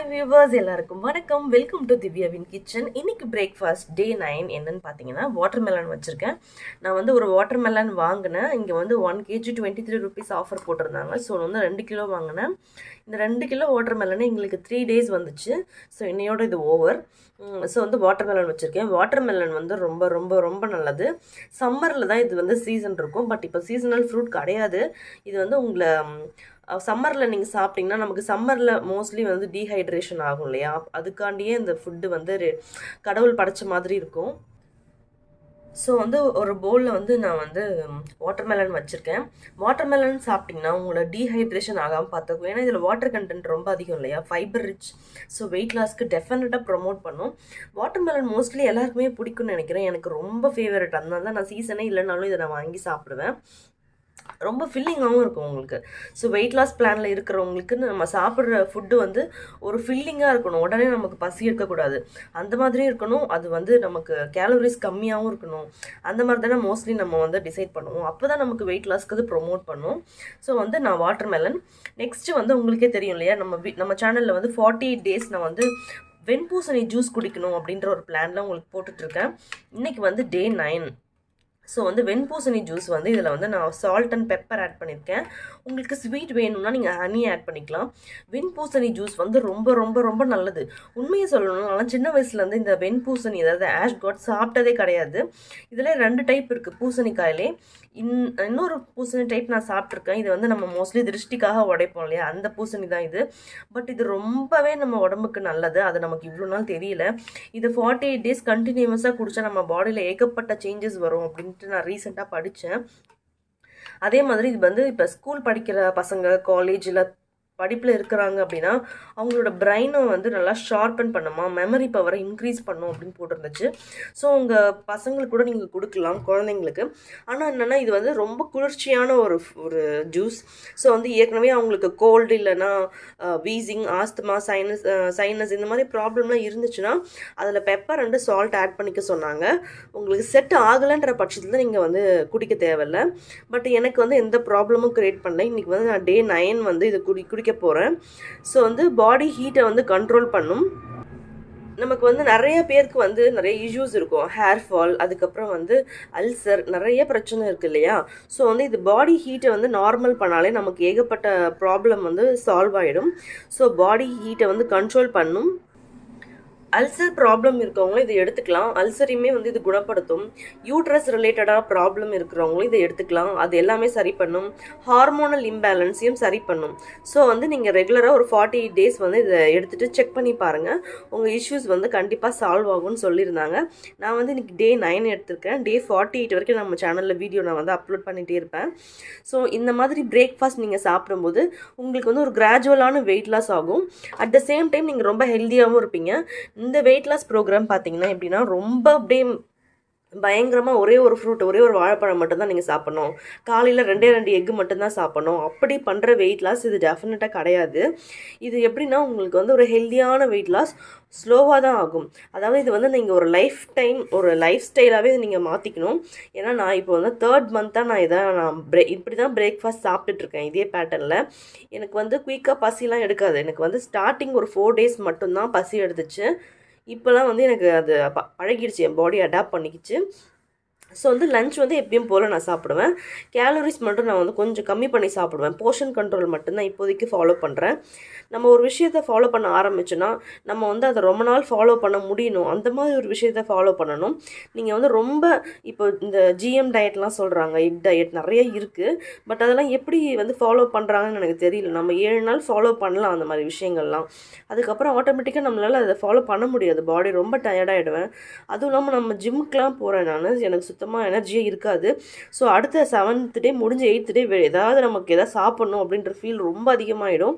Hi viewers எல்லாருக்கும் வணக்கம். Welcome to திவ்யாவின் கிச்சன் இன்னைக்கு பிரேக்ஃபாஸ்ட் டே நைன் என்னன்னு பார்த்தீங்கன்னா வாட்டர் மெலன் வச்சுருக்கேன். நான் வந்து ஒரு வாட்டர் மெலன் வாங்கினேன். இங்கே வந்து one KG twenty three rupees offer போட்டிருந்தாங்க ஸோ வந்து ரெண்டு கிலோ வாங்கினேன். இந்த ரெண்டு கிலோ வாட்டர் மெலனு எங்களுக்கு த்ரீ டேஸ் வந்துச்சு. ஸோ இன்னையோட இது ஓவர் ஸோ வந்து வாட்டர் மெலன் வச்சுருக்கேன். வாட்டர் மெலன் வந்து ரொம்ப ரொம்ப ரொம்ப நல்லது. சம்மரில் தான் இது வந்து சீசன் இருக்கும். பட் இப்போ சீசனல் ஃப்ரூட் கிடையாது. இது வந்து உங்களை சம்மரில் நீங்கள் சாப்பிட்டீங்கன்னா நமக்கு சம்மரில் மோஸ்ட்லி வந்து டீஹைட்ரேஷன் ஆகும் இல்லையா? அதுக்காண்டியே இந்த ஃபுட்டு வந்து கடவுள் படைச்ச மாதிரி இருக்கும். ஸோ வந்து ஒரு பவுலில் வந்து நான் வந்து வாட்டர்மெலன் வச்சுருக்கேன். வாட்டர்மெலன் சாப்பிட்டிங்கன்னா உங்களை டீஹைட்ரேஷன் ஆகாமல் பார்த்துக்கும் ஏன்னா இதில் வாட்டர் கண்டென்ட் ரொம்ப அதிகம் இல்லையா? ஃபைபர் ரிச் ஸோ வெயிட் லாஸ்க்கு டெஃபினட்டாக ப்ரொமோட் பண்ணும். வாட்டர்மெலன் மோஸ்ட்லி எல்லாருக்குமே பிடிக்கும்னு நினைக்கிறேன். எனக்கு ரொம்ப ஃபேவரட் அதனால தான் நான் சீசனே இல்லைனாலும் இதை நான் வாங்கி சாப்பிடுவேன். ரொம்ப ஃபில்லிங்காகவும் இருக்கும் உங்களுக்கு. ஸோ வெயிட் லாஸ் பிளானில் இருக்கிறவங்களுக்கு நம்ம சாப்பிட்ற ஃபுட்டு வந்து ஒரு ஃபில்லிங்காக இருக்கணும். உடனே நமக்கு பசி இருக்கக்கூடாது. அந்த மாதிரியும் இருக்கணும். அது வந்து நமக்கு கேலரிஸ் கம்மியாகவும் இருக்கணும். அந்த மாதிரி தானே மோஸ்ட்லி நம்ம வந்து டிசைட் பண்ணுவோம். அப்போ தான் நமக்கு வெயிட் லாஸ்க்கு அது ப்ரொமோட் பண்ணும். ஸோ வந்து நான் வாட்டர் மெலன் நெக்ஸ்ட்டு வந்து உங்களுக்கே தெரியும் இல்லையா? நம்ம நம்ம சேனலில் வந்து ஃபார்ட்டி எயிட் டேஸ் நான் வந்து வெண்பூசணி ஜூஸ் குடிக்கணும் அப்படின்ற ஒரு பிளான்லாம் உங்களுக்கு போட்டுட்ருக்கேன் இன்றைக்கி வந்து டே நைன் ஸோ வந்து வெண்பூசணி ஜூஸ் வந்து இதில் வந்து நான் சால்ட் அண்ட் பெப்பர் ஆட் பண்ணியிருக்கேன் உங்களுக்கு ஸ்வீட் வேணும்னா நீங்கள் ஹனி ஆட் பண்ணிக்கலாம். வெண்பூசணி ஜூஸ் வந்து ரொம்ப ரொம்ப ரொம்ப நல்லது. உண்மையை சொல்லணும்னா நான் சின்ன வயசுலேருந்து இந்த வெண்பூசணி அதாவது ஆஷ் காட் சாப்பிட்டதே கிடையாது. இதில் ரெண்டு டைப் இருக்குது பூசணிக்காயிலே. இன் இன்னொரு பூசணி டைப் நான் சாப்பிட்ருக்கேன் இது வந்து நம்ம மோஸ்ட்லி திருஷ்டிக்காக உடைப்போம் இல்லையா? அந்த பூசணி தான் இது. பட் இது ரொம்பவே நம்ம உடம்புக்கு நல்லது. அது நமக்கு இவ்வளோ நாள் தெரியல. இது ஃபார்ட்டி எயிட் டேஸ் கண்டினியூஸாக குடித்தா நம்ம பாடியில் ஏகப்பட்ட சேஞ்சஸ் வரும் அப்படின்னு வந்துட்டு நான் ரீசெண்டாக படித்தேன் அதே மாதிரி இது வந்து இப்போ ஸ்கூல் படிக்கிற பசங்க காலேஜில் படிப்பில் இருக்கிறாங்க அப்படின்னா அவங்களோட பிரெயினை வந்து நல்லா ஷார்பன் பண்ணுமா மெமரி பவரை இன்க்ரீஸ் பண்ணும் அப்படின்னு போட்டிருந்துச்சு. ஸோ உங்கள் பசங்களுக்கு கூட நீங்கள் கொடுக்கலாம் குழந்தைங்களுக்கு. ஆனால் என்னென்னா இது வந்து ரொம்ப குளிர்ச்சியான ஒரு ஒரு ஜூஸ் ஸோ வந்து ஏற்கனவே அவங்களுக்கு கோல்டு இல்லைன்னா வீசிங் ஆஸ்துமா சைனஸ் சைனஸ் இந்த மாதிரி ப்ராப்ளம்லாம் இருந்துச்சுன்னா அதில் பெப்பர் அண்டு சால்ட் ஆட் பண்ணிக்க சொன்னாங்க. உங்களுக்கு செட் ஆகலைன்ற பட்சத்தில் நீங்கள் வந்து குடிக்க தேவையில்ல. பட் எனக்கு வந்து எந்த ப்ராப்ளமும் க்ரியேட் பண்ணல. இன்றைக்கி வந்து நான் டே நைன் வந்து இது குடி குடிக்க போகிறேன் ஸோ வந்து பாடி ஹீட்டை வந்து கண்ட்ரோல் பண்ணும். நமக்கு வந்து நிறைய பேருக்கு வந்து நிறைய இஷ்யூஸ் இருக்கும். ஹேர் ஃபால் அதுக்கப்புறம் வந்து அல்சர் நிறைய பிரச்சனை இருக்கு இல்லையா? ஸோ வந்து இது பாடி ஹீட்டை வந்து நார்மல் பண்ணாலே நமக்கு ஏகப்பட்ட ப்ராப்ளம் வந்து சால்வ் ஆகிடும் ஸோ பாடி ஹீட்டை வந்து கண்ட்ரோல் பண்ணும். அல்சர் ப்ராப்ளம் இருக்கவங்களும் இதை எடுத்துக்கலாம். அல்சரையுமே வந்து இது குணப்படுத்தும். யூட்ரஸ் ரிலேட்டடாக ப்ராப்ளம் இருக்கிறவங்களும் இதை எடுத்துக்கலாம். அது எல்லாமே சரி பண்ணும். ஹார்மோனல் இம்பேலன்ஸையும் சரி பண்ணும். ஸோ வந்து நீங்கள் ரெகுலராக ஒரு ஃபார்ட்டி எயிட் டேஸ் வந்து இதை எடுத்துகிட்டு செக் பண்ணி பாருங்கள் உங்கள் இஷ்யூஸ் வந்து கண்டிப்பாக சால்வ் ஆகும்னு சொல்லியிருந்தாங்க. நான் வந்து இன்னைக்கு டே நைன் எடுத்திருக்கேன். டே ஃபார்ட்டி எயிட் வரைக்கும் நம்ம சேனலில் வீடியோ நான் வந்து அப்லோட் பண்ணிகிட்டே இருப்பேன். ஸோ இந்த மாதிரி பிரேக்ஃபாஸ்ட் நீங்கள் சாப்பிடும்போது உங்களுக்கு வந்து ஒரு கிராஜுவலான வெயிட் லாஸ் ஆகும். அட் த சேம் டைம் நீங்கள் ரொம்ப ஹெல்த்தியாகவும் இருப்பீங்க. இந்த வெயிட் லாஸ் ப்ரோக்ராம் பார்த்தீங்கன்னா எப்படின்னா ரொம்ப அப்படியே பயங்கரமாக ஒரே ஒரு ஃப்ரூட் ஒரே ஒரு வாழைப்பழம் மட்டும்தான் நீங்கள் சாப்பிடணும். காலையில் ரெண்டே ரெண்டு எக்கு மட்டும்தான் சாப்பிடணும். அப்படி பண்ணுற வெயிட் லாஸ் இது டெஃபினட்டாக கிடையாது. இது எப்படின்னா உங்களுக்கு வந்து ஒரு ஹெல்த்தியான வெயிட் லாஸ் ஸ்லோவாக தான் ஆகும். அதாவது இது வந்து நீங்கள் ஒரு லைஃப் டைம் ஒரு லைஃப் ஸ்டைலாகவே நீங்கள் மாற்றிக்கணும் ஏன்னா நான் இப்போ வந்து தேர்ட் மந்த்தாக நான் இதை நான் பிரே இப்படி தான் பிரேக்ஃபாஸ்ட் சாப்பிட்டுட்ருக்கேன் இதே பேட்டர்னில் எனக்கு வந்து குயிக்காக பசிலாம் எடுக்காது. எனக்கு வந்து ஸ்டார்டிங் ஒரு ஃபோர் டேஸ் மட்டும்தான் பசி எடுத்துச்சு. இப்போலாம் வந்து எனக்கு அது ப பழகிடுச்சு. என் பாடி அடாப்ட் பண்ணிக்கிச்சு. ஸோ வந்து லஞ்ச் வந்து எப்பயும் போல் நான் சாப்பிடுவேன். கேலரிஸ் மட்டும் நான் வந்து கொஞ்சம் கம்மி பண்ணி சாப்பிடுவேன். போர்ஷன் கண்ட்ரோல் மட்டும்தான் இப்போதைக்கு ஃபாலோ பண்ணுறேன் நம்ம ஒரு விஷயத்தை ஃபாலோ பண்ண ஆரம்பிச்சோன்னா நம்ம வந்து அதை ரொம்ப நாள் ஃபாலோ பண்ண முடியணும். அந்த மாதிரி ஒரு விஷயத்தை ஃபாலோ பண்ணணும். நீங்கள் வந்து ரொம்ப இப்போ இந்த ஜிஎம் டயட்லாம் சொல்கிறாங்க எக் டயட் நிறைய இருக்குது பட் அதெல்லாம் எப்படி வந்து ஃபாலோ பண்ணுறாங்கன்னு எனக்கு தெரியல. நம்ம ஏழு நாள் ஃபாலோ பண்ணலாம் அந்த மாதிரி விஷயங்கள்லாம். அதுக்கப்புறம் ஆட்டோமேட்டிக்காக நம்மளால் அதை ஃபாலோ பண்ண முடியாது. பாடி ரொம்ப டயர்டாகிடுவேன் அதுவும் இல்லாமல் நம்ம ஜிம்முக்கெலாம் போகிறேன் நான். எனக்கு சுத்தமாக எனர்ஜியே இருக்காது. ஸோ அடுத்த செவன்த் டே முடிஞ்ச எயித்து டே ஏதாவது நமக்கு எதாவது சாப்பிட்ணும் அப்படின்ற ஃபீல் ரொம்ப அதிகமாகிடும்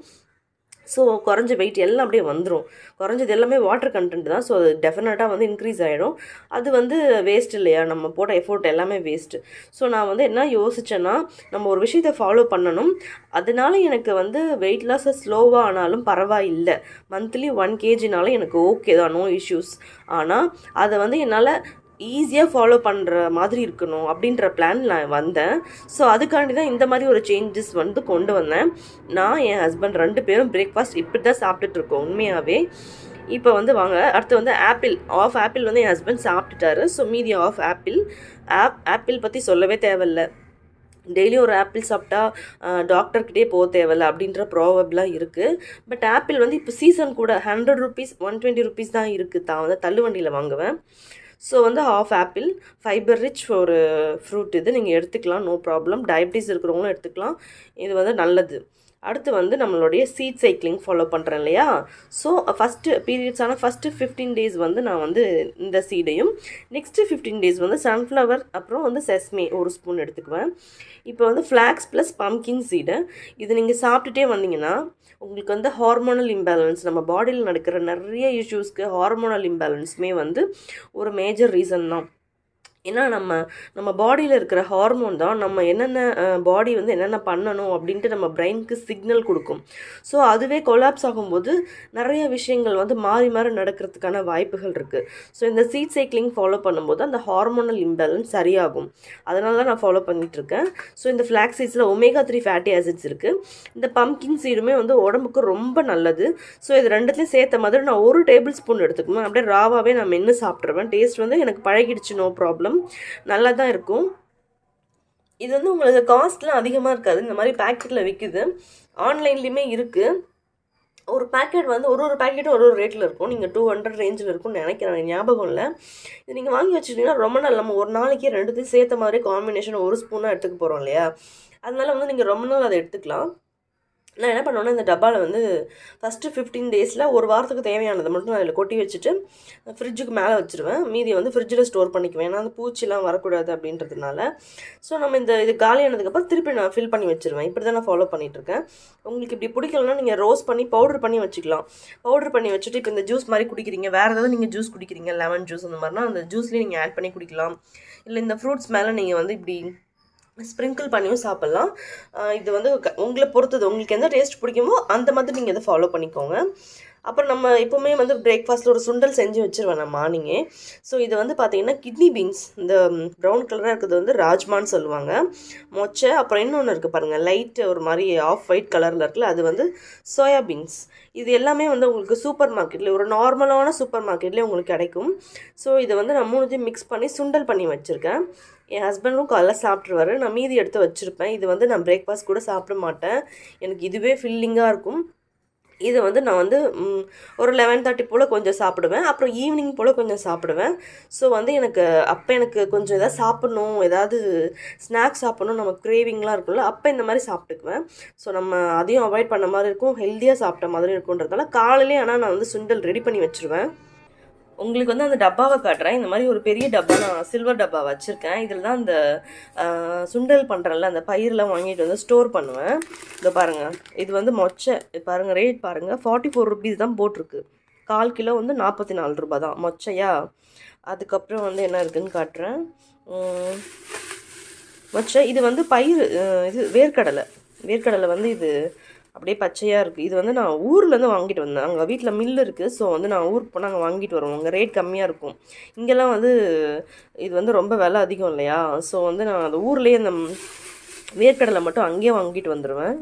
ஸோ குறைஞ்ச வெயிட் எல்லாம் அப்படியே வந்துடும் குறைஞ்சது எல்லாமே வாட்டர் கண்டென்ட் தான். ஸோ அது டெஃபினட்டாக வந்து இன்க்ரீஸ் ஆகிடும் அது வந்து வேஸ்ட் இல்லையா? நம்ம போட்ட எஃபோர்ட் எல்லாமே வேஸ்ட்டு ஸோ நான் வந்து என்ன யோசித்தேன்னா நம்ம ஒரு விஷயத்தை ஃபாலோ பண்ணணும். அதனால எனக்கு வந்து வெயிட் லாஸ் ஸ்லோவாக ஆனாலும் பரவாயில்லை. மந்த்லி ஒன் கேஜினாலும் எனக்கு ஓகே தான். நோ இஷ்யூஸ் ஆனால் அதை வந்து என்னால் ஈஸியாக ஃபாலோ பண்ணுற மாதிரி இருக்கணும் அப்படின்ற பிளான் நான் வந்தேன். ஸோ அதுக்காண்டி தான் இந்த மாதிரி ஒரு சேஞ்சஸ் வந்து கொண்டு வந்தேன். நான் என் ஹஸ்பண்ட் ரெண்டு பேரும் பிரேக்ஃபாஸ்ட் இப்படி தான் சாப்பிட்டுட்டு இருக்கோம் உண்மையாகவே இப்போ வந்து வாங்க அடுத்து வந்து ஆப்பிள் ஆஃப் ஆப்பிள் வந்து என் ஹஸ்பண்ட் சாப்பிட்டுட்டாரு. ஸோ மீதி ஆஃப் ஆப்பிள் ஆப் ஆப்பிள் பற்றி சொல்லவே தேவையில்ல. டெய்லி ஒரு ஆப்பிள் சாப்பிட்டா டாக்டர்கிட்டே போக தேவையில்ல அப்படின்ற ப்ராபப்லாம் இருக்குது பட் ஆப்பிள் வந்து இப்போ சீசன் கூட hundred rupees one twenty rupees தான் இருக்குது தான் வந்து தள்ளுவண்டியில் வாங்குவேன். ஸோ வந்து ஆஃப் ஆப்பிள் ஃபைபர் ரிச் ஒரு ஃப்ரூட் இது நீங்கள் எடுத்துக்கலாம் நோ ப்ராப்ளம் டயபிட்டிஸ் இருக்கிறவங்களும் எடுத்துக்கலாம். இது வந்து நல்லது. அடுத்து வந்து நம்மளுடைய சீட் சைக்கிளிங் ஃபாலோ பண்ணுறேன் இல்லையா? ஸோ ஃபஸ்ட்டு பீரியட்ஸான ஃபஸ்ட்டு ஃபிஃப்டீன் டேஸ் வந்து நான் வந்து இந்த சீடையும் நெக்ஸ்ட்டு ஃபிஃப்டீன் டேஸ் வந்து சன்ஃப்ளவர் அப்புறம் வந்து செஸ்மே ஒரு ஸ்பூன் எடுத்துக்குவேன். இப்போ வந்து ஃப்ளாக்ஸ் ப்ளஸ் பம்கின் சீடை இது நீங்கள் சாப்பிட்டுட்டே வந்தீங்கன்னா உங்களுக்கு வந்து ஹார்மோனல் இம்பேலன்ஸ் நம்ம பாடியில் நடக்கிற நிறைய இஷ்யூஸ்க்கு ஹார்மோனல் இம்பேலன்ஸுமே வந்து ஒரு மேஜர் ரீசன் தான். ஏன்னா நம்ம நம்ம பாடியில் இருக்கிற ஹார்மோன் தான் நம்ம என்னென்ன பாடி வந்து என்னென்ன பண்ணணும் அப்படின்ட்டு நம்ம பிரெயினுக்கு சிக்னல் கொடுக்கும். ஸோ அதுவே கொலாப்ஸ் ஆகும்போது நிறைய விஷயங்கள் வந்து மாறி மாறி நடக்கிறதுக்கான வாய்ப்புகள் இருக்குது ஸோ இந்த சீட் சைக்கிளிங் ஃபாலோ பண்ணும்போது அந்த ஹார்மோனல் இம்பேலன்ஸ் சரியாகும். அதனால தான் நான் ஃபாலோ பண்ணிகிட்ருக்கேன் ஸோ இந்த ஃப்ளாக் சீட்ஸில் ஒமேகா த்ரீ ஃபேட்டி ஆசிட்ஸ் இருக்குது இந்த பம்கின் சீடுமே வந்து உடம்புக்கு ரொம்ப நல்லது. ஸோ இது ரெண்டுத்தையும் சேர்த்த மாதிரி நான் ஒரு டேபிள் ஸ்பூன் எடுத்துக்குவேன் அப்படியே ராவாகவே நான் மென்று சாப்பிட்ருவேன் டேஸ்ட் வந்து எனக்கு பழகிடுச்சு நோ ப்ராப்ளம் நல்லா தான் இருக்கும். இது வந்து உங்களுக்கு காஸ்ட்லாம் அதிகமாக இருக்காது. இந்த மாதிரி பேக்கெட்டில் விற்கிது ஆன்லைன்லேயுமே இருக்குது ஒரு பேக்கெட் வந்து ஒரு ஒரு பேக்கெட்டும் ஒரு ஒரு ரேட்டில் இருக்கும். நீங்கள் டூ ஹண்ட்ரட் ரேஞ்சில் இருக்கும்னு நினைக்கிறேன். ஞாபகம் இல்லை. இது நீங்கள் வாங்கி வச்சுட்டிங்கன்னா ரொம்ப நாள் நம்ம ஒரு நாளைக்கு ரெண்டுத்தையும் சேர்த்த மாதிரி காம்பினேஷன் ஒரு ஸ்பூனாக எடுத்துக்க போகிறோம் இல்லையா? அதனால வந்து நீங்கள் ரொம்ப நாள் அதை எடுத்துக்கலாம். நான் என்ன பண்ணுவேன்னா இந்த டப்பாவில் வந்து ஃபஸ்ட்டு ஃபிஃப்டீன் டேஸில் ஒரு வாரத்துக்கு தேவையானதை மட்டும் நான் அதில் கொட்டி வச்சுட்டு ஃப்ரிட்ஜுக்கு மேலே வச்சுருவேன். மீதியை வந்து ஃப்ரிட்ஜில் ஸ்டோர் பண்ணிக்குவேன். ஏன்னா அந்த பூச்சிலாம் வரக்கூடாது அப்படின்றதுனால. ஸோ நம்ம இந்த இது காலியானதுக்கப்புறம் திருப்பி நான் ஃபில் பண்ணி வச்சுருவேன். இப்படி தான் நான் ஃபாலோ பண்ணிகிட்ருக்கேன் உங்களுக்கு இப்படி பிடிக்கலன்னா நீங்கள் ரோஸ் பண்ணி பவுடர் பண்ணி வச்சுக்கலாம். பவுடர் பண்ணி வச்சுட்டு இப்போ இந்த ஜூஸ் மாதிரி குடிக்கிறீங்க. வேறு ஏதாவது நீங்கள் ஜூஸ் குடிக்கிறீங்க. லெமன் ஜூஸ் அந்த மாதிரினா அந்த ஜூஸ்லேயே நீங்கள் ஆட் பண்ணி குடிக்கலாம். இல்லை இந்த ஃப்ரூட்ஸ் மேலே நீங்கள் வந்து இப்படி ஸ்ப்ரிங்கிள் பண்ணியும் சாப்பிட்லாம். இது வந்து க- உங்களை பொறுத்தது உங்களுக்கு எந்த டேஸ்ட் பிடிக்குமோ அந்த மாதிரி நீங்கள் இதை ஃபாலோ பண்ணிக்கோங்க. அப்புறம் நம்ம எப்போவுமே வந்து பிரேக்ஃபாஸ்ட்டில் ஒரு சுண்டல் செஞ்சு வச்சிருவேன் நான் மார்னிங்கே ஸோ இது வந்து பார்த்தீங்கன்னா கிட்னி பீன்ஸ் இந்த ப்ரௌன் கலராக இருக்கிறது வந்து ராஜ்மான்னு சொல்லுவாங்க. மொச்சை அப்புறம் இன்னொன்று இருக்குது பாருங்கள் லைட் ஒரு மாதிரி ஆஃப் ஒயிட் கலரில் இருக்குல்ல அது வந்து சோயா பீன்ஸ் இது எல்லாமே வந்து உங்களுக்கு சூப்பர் மார்க்கெட்டில் ஒரு நார்மலான சூப்பர் மார்க்கெட்லேயே உங்களுக்கு கிடைக்கும். ஸோ இதை வந்து நான் மூணுத்தையும் மிக்ஸ் பண்ணி சுண்டல் பண்ணி வச்சுருக்கேன். என் ஹஸ்பண்டும் காலைல சாப்பிட்ருவாரு நான் மீதி எடுத்து வச்சுருப்பேன். இது வந்து நான் பிரேக்ஃபாஸ்ட் கூட சாப்பிட மாட்டேன். எனக்கு இதுவே ஃபில்லிங்காக இருக்கும். இதை வந்து நான் வந்து ஒரு லெவன் தேர்ட்டி போல் கொஞ்சம் சாப்பிடுவேன். அப்புறம் ஈவினிங் போல் கொஞ்சம் சாப்பிடுவேன். ஸோ வந்து எனக்கு அப்போ எனக்கு கொஞ்சம் எதாவது சாப்பிட்ணும் ஏதாவது ஸ்நாக்ஸ் சாப்பிட்ணும் நம்ம கிரேவிங்லாம் இருக்கும்ல அப்போ இந்த மாதிரி சாப்பிட்டுக்குவேன். ஸோ நம்ம அதையும் அவாய்ட் பண்ண மாதிரி இருக்கும். ஹெல்த்தியாக சாப்பிட்ட மாதிரி இருக்குன்றதால காலையிலே ஆனால் நான் வந்து சுண்டல் ரெடி பண்ணி வச்சுருவேன். உங்களுக்கு வந்து அந்த டப்பாவை காட்டுறேன். இந்த மாதிரி ஒரு பெரிய டப்பா நான் சில்வர் டப்பா வச்சுருக்கேன். இதில் தான் அந்த சுண்டல் பண்ணுறேன்ல அந்த பயிரெலாம் வாங்கிட்டு வந்து ஸ்டோர் பண்ணுவேன். இதை பாருங்கள் இது வந்து மொச்சை. பாருங்கள் ரேட் பாருங்கள் ஃபார்ட்டி ஃபோர் ருபீஸ் தான் போட்டிருக்கு. கால் கிலோ வந்து நாற்பத்தி நாலு ரூபா தான். மொச்சையா? அதுக்கப்புறம் வந்து என்ன இருக்குதுன்னு காட்டுறேன். மொச்சை. இது வந்து பயிர் இது வேர்க்கடலை. வேர்க்கடலை வந்து இது அப்படியே பச்சையாக இருக்குது இது வந்து நான் ஊர்லேருந்து வாங்கிட்டு வந்தேன். அங்கே வீட்டில் மில் இருக்குது ஸோ வந்து நான் ஊருக்கு போனால் அங்கே வாங்கிட்டு வருவோம். அங்கே ரேட் கம்மியாக இருக்கும். இங்கெல்லாம் வந்து இது வந்து ரொம்ப விலை அதிகம் இல்லையா? ஸோ வந்து நான் அந்த ஊர்லேயே அந்த வேர்க்கடலை மட்டும் அங்கேயே வாங்கிட்டு வந்துடுவேன்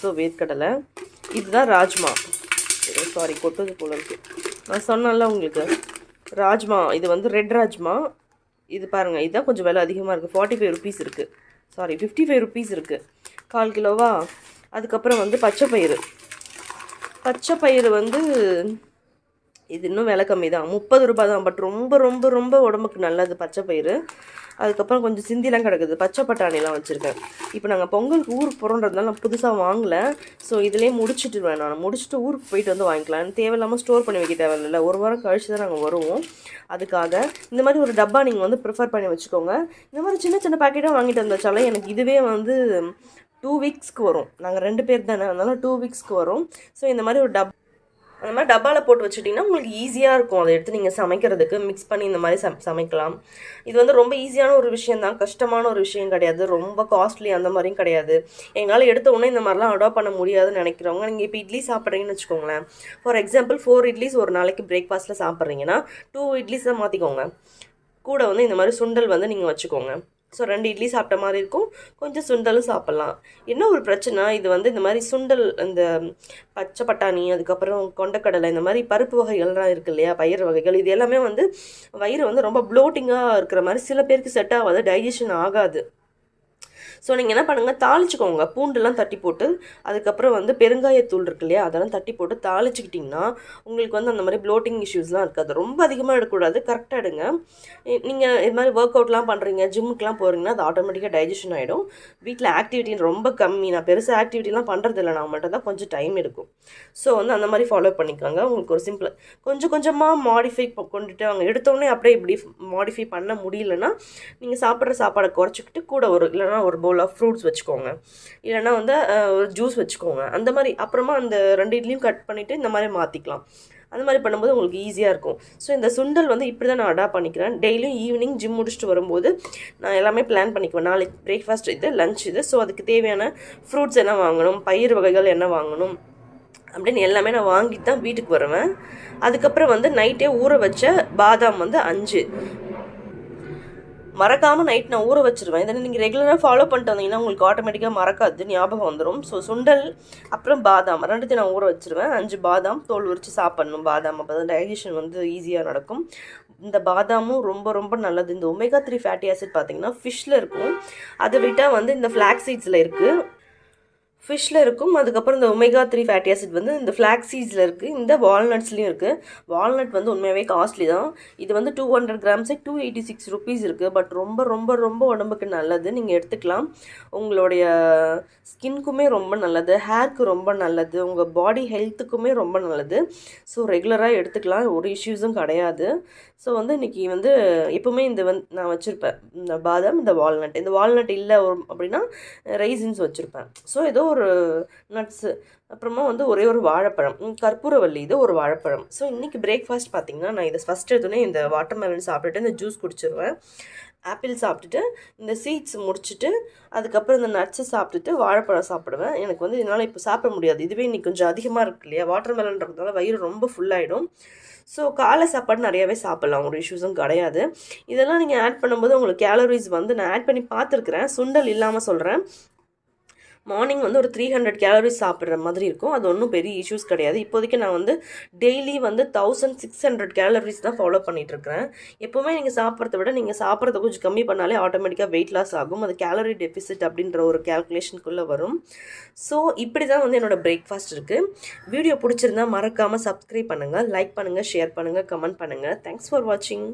ஸோ வேர்க்கடலை. இதுதான் ராஜ்மா. சாரி கொட்டது போல இருக்குது நான் சொன்னேன்ல உங்களுக்கு. ராஜ்மா இது வந்து ரெட் ராஜ்மா. இது பாருங்கள் இதுதான் கொஞ்சம் விலை அதிகமாக இருக்குது ஃபார்ட்டி ஃபைவ் ருபீஸ் இருக்குது சாரி ஃபிஃப்டி ஃபைவ் ருபீஸ் இருக்குது கால் கிலோவா? அதுக்கப்புறம் வந்து பச்சை பயிறு பச்சை பயிறு வந்து இது இன்னும் விலை கம்மி தான். முப்பது ரூபாய் தான். பட் ரொம்ப ரொம்ப ரொம்ப உடம்புக்கு நல்லது பச்சை பயிறு அதுக்கப்புறம் கொஞ்சம் சிந்திலாம் கிடக்குது. பச்சை பட்டாணிலாம் வச்சுருக்கேன். இப்போ நாங்கள் பொங்கலுக்கு ஊருக்கு போகிறோன்றதுனால நான் புதுசாக வாங்கலை. ஸோ இதுலேயே முடிச்சுட்டுருவேன் நான் முடிச்சுட்டு ஊருக்கு போயிட்டு வந்து வாங்கிக்கலாம். தேவையில்லாமல் ஸ்டோர் பண்ணி வைக்க தேவையில்ல. ஒரு வாரம் கழிச்சு தான் நாங்கள் வருவோம். அதுக்காக இந்த மாதிரி ஒரு டப்பா நீங்கள் வந்து ப்ரிஃபர் பண்ணி வச்சுக்கோங்க. இந்த மாதிரி சின்ன சின்ன பேக்கெட்டாக வாங்கிட்டு வந்தாச்சாலும் எனக்கு இதுவே வந்து டூ வீக்ஸ்க்கு வரும். நாங்கள் ரெண்டு பேர் தானே அதனால டூ வீக்ஸ்க்கு வரும். ஸோ இந்த மாதிரி ஒரு டப் அந்த மாதிரி டப்பாவில் போட்டு வச்சுட்டிங்கன்னா உங்களுக்கு ஈஸியாக இருக்கும். அதை எடுத்து நீங்கள் சமைக்கிறதுக்கு மிக்ஸ் பண்ணி இந்த மாதிரி சம் சமைக்கலாம். இது வந்து ரொம்ப ஈஸியான ஒரு விஷயம் தான். கஷ்டமான ஒரு விஷயம் கிடையாது. ரொம்ப காஸ்ட்லி அந்த மாதிரியும் கிடையாது. எங்களால் எடுத்த உடனே இந்த மாதிரிலாம் அடாப்ட் பண்ண முடியாதுன்னு நினைக்கிறவங்க நீங்கள் இப்போ இட்லி சாப்பிட்றீங்கன்னு வச்சுக்கோங்களேன். ஃபார் எக்ஸாம்பிள் ஃபோர் இட்லிஸ் ஒரு நாளைக்கு பிரேக்ஃபாஸ்ட்டில் சாப்பிட்றீங்கன்னா டூ இட்லிஸை மாற்றிக்கோங்க கூட வந்து இந்த மாதிரி சுண்டல் வந்து நீங்கள் வச்சுக்கோங்க. ஸோ ரெண்டு இட்லி சாப்பிட்ட மாதிரி இருக்கும். கொஞ்சம் சுண்டலும் சாப்பிட்லாம். என்ன ஒரு பிரச்சனை? இது வந்து இந்த மாதிரி சுண்டல் இந்த பச்சை பட்டாணி அதுக்கப்புறம் கொண்டக்கடலை இந்த மாதிரி பருப்பு வகைகள்லாம் இருக்கு இல்லையா? பயிர் வகைகள். இது எல்லாமே வந்து வயிறு வந்து ரொம்ப ப்ளோட்டிங்காக இருக்கிற மாதிரி சில பேருக்கு செட் ஆகாது டைஜஷன் ஆகாது. ஸோ நீங்கள் என்ன பண்ணுங்கள் தாளிச்சுக்கோங்க. பூண்டுலாம் தட்டி போட்டு அதுக்கப்புறம் வந்து பெருங்காயத்தூள் இருக்கு இல்லையா அதெல்லாம் தட்டி போட்டு தாளிச்சிக்கிட்டிங்கன்னா உங்களுக்கு வந்து அந்த மாதிரி ப்ளோட்டிங் இஷ்யூஸ்லாம் இருக்காது. ரொம்ப அதிகமாக எடுக்கக்கூடாது கரெக்டாக எடுங்க. நீங்கள் இது மாதிரி ஒர்க் அவுட்லாம் பண்ணுறீங்க ஜிம்முக்குலாம் போகிறீங்கன்னா அது ஆட்டோமேட்டிக்காக டைஜஷன் ஆகிடும் வீட்டில் ஆக்டிவிட்டின்னு ரொம்ப கம்மி. நான் பெருசாக ஆக்டிவிட்டிலாம் பண்ணுறதில்ல நான் மட்டும் தான் கொஞ்சம் டைம் எடுக்கும். ஸோ வந்து அந்த மாதிரி ஃபாலோ பண்ணிக்கோங்க. உங்களுக்கு ஒரு சிம்பிள் கொஞ்சம் கொஞ்சமாக மாடிஃபை கொண்டுட்டு அவங்க எடுத்தோடனே அப்படியே இப்படி மாடிஃபை பண்ண முடியலன்னா நீங்கள் சாப்பிட்ற சாப்பாடை குறைச்சிக்கிட்டு கூட ஒரு இல்லைனா ஒரு பவுல் ஆஃப் ஃப்ரூட்ஸ் வச்சுக்கோங்க. இல்லைனா வந்து ஒரு ஜூஸ் வச்சுக்கோங்க. அந்த மாதிரி அப்புறமா அந்த ரெண்டு இட்லியும் கட் பண்ணிவிட்டு இந்த மாதிரி மாற்றிக்கலாம் அந்த மாதிரி பண்ணும்போது உங்களுக்கு ஈஸியாக இருக்கும். ஸோ இந்த சுண்டல் வந்து இப்படி தான் நான் அடாப்ட் பண்ணிக்கிறேன். டெய்லியும் ஈவினிங் ஜிம் முடிச்சுட்டு வரும்போது நான் எல்லாமே பிளான் பண்ணிக்குவேன். நாளைக்கு பிரேக்ஃபாஸ்ட் இது லஞ்ச் இது. ஸோ அதுக்கு தேவையான ஃப்ரூட்ஸ் என்ன வாங்கணும்? பயிர் வகைகள் என்ன வாங்கணும்? அப்படின்னு எல்லாமே நான் வாங்கிட்டு தான் வீட்டுக்கு வருவேன். அதுக்கப்புறம் வந்து நைட்டே ஊற வச்ச பாதாம் வந்து அஞ்சு. மறக்காமல் நைட் நான் ஊற வச்சிருவேன். இதை நீங்கள் ரெகுலராக ஃபாலோ பண்ணிட்டு வந்தீங்கன்னா உங்களுக்கு ஆட்டோமேட்டிக்காக மறக்காது ஞாபகம் வந்துடும் ஸோ சுண்டல் அப்புறம் பாதாம். ரெண்டுத்தையும் நான் ஊற வச்சிருவேன். அஞ்சு பாதாம் தோல் உரித்து சாப்பிட்ணும். பாதாம் அப்போ தான் டைஜஷன் வந்து ஈஸியாக நடக்கும். இந்த பாதாமும் ரொம்ப ரொம்ப நல்லது. இந்த ஒமேகா த்ரீ ஃபேட்டி ஆசிட் பார்த்தீங்கன்னா ஃபிஷ்ஷில் இருக்கும். அதை விட்டால் வந்து இந்த ஃப்ளாக் சீட்ஸில் இருக்குது ஃபிஷ்ஷில் இருக்கும். அதுக்கப்புறம் இந்த ஒமேகா த்ரீ ஃபேட்டி ஆசிட் வந்து இந்த ஃப்ளாக் சீட்ஸில் இருக்குது இந்த வால்நட்ஸ்லேயும் இருக்குது வால்நட் வந்து உண்மையாகவே காஸ்ட்லி தான். இது வந்து டூ ஹண்ட்ரட் கிராம்ஸே டூ எயிட்டி சிக்ஸ் ருபீஸ் இருக்குது பட் ரொம்ப ரொம்ப ரொம்ப உடம்புக்கு நல்லது. நீங்கள் எடுத்துக்கலாம். உங்களுடைய ஸ்கின்க்குமே ரொம்ப நல்லது. ஹேர்க்கு ரொம்ப நல்லது. உங்கள் பாடி ஹெல்த்துக்குமே ரொம்ப நல்லது. ஸோ ரெகுலராக எடுத்துக்கலாம். ஒரு இஷ்யூஸும் கிடையாது. ஸோ வந்து இன்றைக்கி வந்து எப்போவுமே இந்த வந்து நான் வச்சுருப்பேன். இந்த பாதாம் இந்த வால்நட். இந்த வால்நட் இல்லை ஒரு- அப்படின்னா ரைசின்ஸ் வச்சுருப்பேன். ஸோ ஏதோ ஒரு நட்ஸு அப்புறமா வந்து ஒரே ஒரு வாழைப்பழம். கற்பூரவல்லி கற்பூரவள்ளி இது ஒரு வாழைப்பழம். ஸோ இன்றைக்கி பிரேக்ஃபாஸ்ட் பார்த்தீங்கன்னா நான் இதை ஃபஸ்ட் எடுத்தோடனே இந்த வாட்டர்மெலன் சாப்பிட்டுட்டு இந்த ஜூஸ் குடிச்சிருவேன். ஆப்பிள் சாப்பிட்டுட்டு இந்த சீட்ஸ் முடிச்சுட்டு அதுக்கப்புறம் இந்த நட்ஸை சாப்பிட்டுட்டு வாழைப்பழம் சாப்பிடுவேன். எனக்கு வந்து என்னால் இப்போ சாப்பிட முடியாது. இதுவே இன்னைக்கு கொஞ்சம் அதிகமாக இருக்கு இல்லையா? வாட்டர்மெலன்றதுனால வயிறு ரொம்ப ஃபுல்லாகிடும் ஸோ காலை சாப்பாடு நிறையாவே சாப்பிட்லாம். ஒரு இஷ்யூஸும் கிடையாது. இதெல்லாம் நீங்கள் ஆட் பண்ணும்போது உங்களுக்கு கேலரிஸ் வந்து நான் ஆட் பண்ணி பார்த்துருக்குறேன். சுண்டல் இல்லாமல் சொல்கிறேன் மார்னிங் வந்து ஒரு த்ரீ ஹண்ட்ரட் கேலரிஸ் சாப்பிட்ற மாதிரி இருக்கும். அது ஒன்றும் பெரிய இஷ்யூஸ் கிடையாது. இப்போதைக்கு நான் வந்து டெய்லி வந்து தௌசண்ட் சிக்ஸ் ஹண்ட்ரட் கேலரிஸ் தான் ஃபாலோ பண்ணிகிட்ருக்கிறேன் எப்போவுமே நீங்கள் சாப்பிட்றத விட நீங்கள் சாப்பிட்றத கொஞ்சம் கம்மி பண்ணாலே ஆட்டோமேட்டிக்காக வெயிட் லாஸ் ஆகும். அது கேலரி டெபிசிட் அப்படின்ற ஒரு கேல்குலேஷனுக்குள்ளே வரும். ஸோ இப்படி தான் வந்து என்னோடய பிரேக்ஃபாஸ்ட் இருக்குது வீடியோ பிடிச்சிருந்தா மறக்காமல் சப்ஸ்கிரைப் பண்ணுங்கள் லைக் பண்ணுங்கள் ஷேர் பண்ணுங்கள் கமெண்ட் பண்ணுங்கள் தேங்க்ஸ் ஃபார் வாட்சிங்